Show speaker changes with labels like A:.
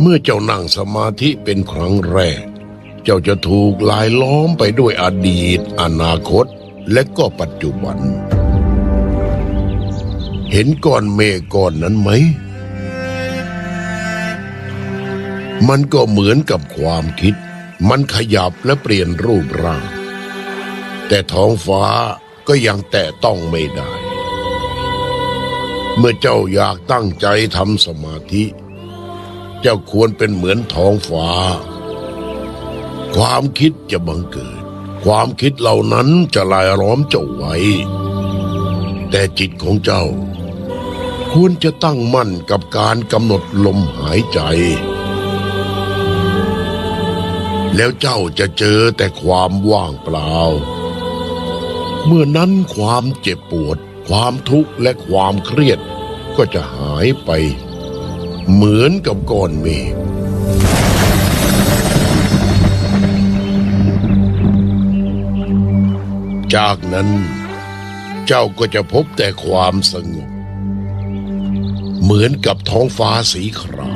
A: เมื่อเจ้านั่งสมาธิเป็นครั้งแรก เจ้าจะถูกลายล้อมไปด้วยอดีต อนาคต และก็ปัจจุบัน เห็นก้อนเมฆก้อนนั้นไหม มันก็เหมือนกับความคิด มันขยับและเปลี่ยนรูปร่าง แต่ท้องฟ้าก็ยังแตะต้องไม่ได้ เมื่อเจ้าอยากตั้งใจทำสมาธิเจ้าควรเป็นเหมือนท้องฟ้า ความคิดจะบังเกิด ความคิดเหล่านั้นจะลายล้อมเจ้าไว้ แต่จิตของเจ้า ควรจะตั้งมั่นกับการกำหนดลมหายใจ แล้วเจ้าจะเจอแต่ความว่างเปล่า เมื่อนั้นความเจ็บปวด ความทุกข์และความเครียดก็จะหายไป เหมือนกับก้อนเมฆจากนั้นเจ้าก็จะพบแต่ความสงบ เหมือนกับท้องฟ้าสีคราม